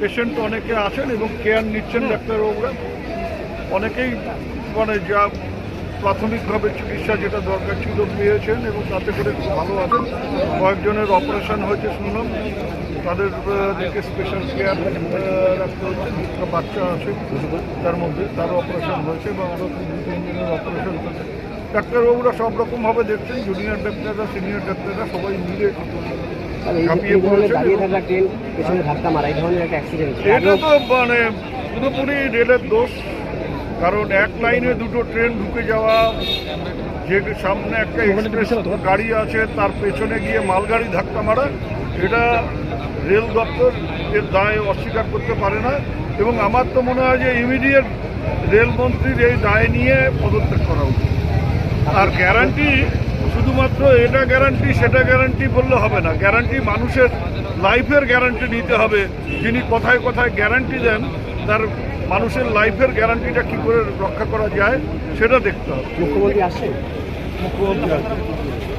Patient অনেকে আছেন এবং কেয়ার নিচ্ছেন ডাক্তারবাবুরা অনেকেই মানে যা প্রাথমিকভাবে চিকিৎসা যেটা দরকার ছিল পেয়েছেন এবং তাতে করে ভালো আছেন। কয়েকজনের অপারেশন হয়েছে শুনলাম। তাদের দিকে স্পেশাল কেয়ার রাখতে হচ্ছে। দুটো বাচ্চা আছে তার মধ্যে তারও অপারেশন হয়েছে বা ওরা দু তিনজনের অপারেশন হয়েছে ডাক্তারবাবুরা সব রকমভাবে দেখছেন। জুনিয়র ডাক্তাররা সিনিয়র ডাক্তাররা সবাই মিলে আর এই যে ঝাঁপিয়ে এই ধরনের দাঁড়িয়ে থাকা ট্রেন পেছনে ধাক্কা মারা এই ধরনের একটা অ্যাক্সিডেন্ট এটা তো মানে পুরোপুরি রেলের দোষ কারণ এক লাইনে দুটো ট্রেন ঢুকে যাওয়া যে সামনে একটা এক্সপ্রেস গাড়ি আছে তার পেছনে গিয়ে মালগাড়ি ধাক্কা মারা এটা রেল দপ্তর এর দায় অস্বীকার করতে পারে না এবং আমার তো মনে হয় যে ইমিডিয়েট রেলমন্ত্রীর এই দায় নিয়ে পদত্যাগ করা উচিত। আর গ্যারান্টি শুধুমাত্র এটা গ্যারান্টি সেটা গ্যারান্টি বললে হবে না। গ্যারান্টি মানুষের লাইফের গ্যারান্টি নিতে হবে। যিনি কথায় কথায় গ্যারান্টি দেন তার মানুষের লাইফের গ্যারান্টিটা কি করে রক্ষা করা যায় সেটা দেখতে হবে। মুখ্যমন্ত্রী আসে? মুখ্যমন্ত্রী আসবেন।